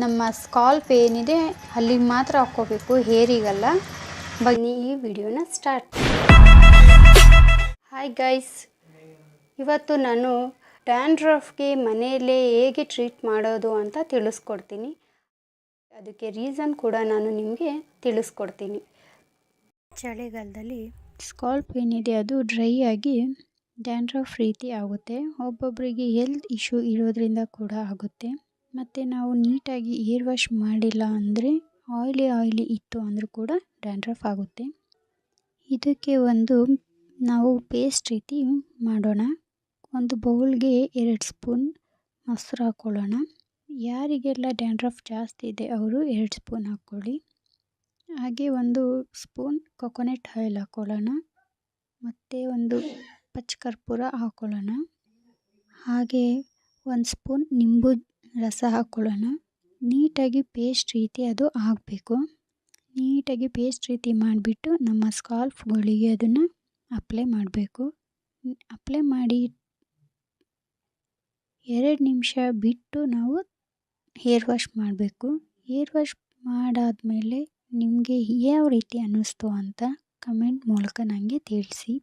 ನಮ್ಮ ಸ್ಕಾಲ್ಪ್ ಏನಿದೆ ಅಲ್ಲಿಗೆ ಮಾತ್ರ ಹಾಕ್ಕೋಬೇಕು ಹೇರಿಗಲ್ಲ. ಬನ್ನಿ ಈ ವಿಡಿಯೋನ ಸ್ಟಾರ್ಟ್ ಹಾಯ್ ಗೈಸ್ ಇವತ್ತು ನಾನು ಡ್ಯಾಂಡ್ರಫ್ಗೆ ಮನೆಯಲ್ಲೇ ಹೇಗೆ ಟ್ರೀಟ್ ಮಾಡೋದು ಅಂತ ತಿಳಿಸ್ಕೊಡ್ತೀನಿ. ಅದಕ್ಕೆ ರೀಸನ್ ಕೂಡ ನಾನು ನಿಮಗೆ ತಿಳಿಸ್ಕೊಡ್ತೀನಿ. ಚಳಿಗಾಲದಲ್ಲಿ ಸ್ಕಾಲ್ಪ್ ಏನಿದೆ ಅದು ಡ್ರೈ ಆಗಿ ಡ್ಯಾಂಡ್ರಫ್ ರೀತಿ ಆಗುತ್ತೆ. ಒಬ್ಬೊಬ್ಬರಿಗೆ ಹೆಲ್ತ್ ಇಶ್ಯೂ ಇರೋದ್ರಿಂದ ಕೂಡ ಆಗುತ್ತೆ. ಮತ್ತು ನಾವು ನೀಟಾಗಿ ಏರ್ ವಾಶ್ ಮಾಡಿಲ್ಲ ಅಂದರೆ ಆಯ್ಲಿ ಆಯ್ಲಿ ಇತ್ತು ಅಂದರೂ ಕೂಡ ಡ್ಯಾಂಡ್ರಫ್ ಆಗುತ್ತೆ. ಇದಕ್ಕೆ ಒಂದು ನಾವು ಪೇಸ್ಟ್ ರೀತಿ ಮಾಡೋಣ. ಒಂದು ಬೌಲ್ಗೆ ಎರಡು ಸ್ಪೂನ್ ಮೊಸರು ಹಾಕ್ಕೊಳ್ಳೋಣ. ಯಾರಿಗೆಲ್ಲ ಡ್ಯಾಂಡ್ರಫ್ ಜಾಸ್ತಿ ಇದೆ ಅವರು ಎರಡು ಸ್ಪೂನ್ ಹಾಕ್ಕೊಳ್ಳಿ. ಹಾಗೆ ಒಂದು ಸ್ಪೂನ್ ಕೊಕೊನೆಟ್ ಆಯಿಲ್ ಹಾಕ್ಕೊಳ್ಳೋಣ. ಮತ್ತು ಒಂದು ಪಚ್ಚ ಕರ್ಪೂರ ಹಾಕ್ಕೊಳ್ಳೋಣ. ಹಾಗೆ ಒಂದು ಸ್ಪೂನ್ ನಿಂಬು ರಸ ಹಾಕ್ಕೊಳ್ಳೋಣ ನೀಟಾಗಿ ಪೇಸ್ಟ್ ರೀತಿ ಅದು ಆಗಬೇಕು. ನೀಟಾಗಿ ಪೇಸ್ಟ್ ರೀತಿ ಮಾಡಿಬಿಟ್ಟು ನಮ್ಮ ಸ್ಕಾಲ್ಫ್ಗಳಿಗೆ ಅದನ್ನು ಅಪ್ಲೈ ಮಾಡಬೇಕು. ಅಪ್ಲೈ ಮಾಡಿ ಎರಡು ನಿಮಿಷ ಬಿಟ್ಟು ನಾವು ಹೇರ್ ವಾಶ್ ಮಾಡಬೇಕು. ಹೇರ್ ವಾಶ್ ಮಾಡಾದಮೇಲೆ ನಿಮಗೆ ಯಾವ ರೀತಿ ಅನ್ನಿಸ್ತು ಅಂತ ಕಮೆಂಟ್ ಮೂಲಕ ನನಗೆ ತಿಳಿಸಿ.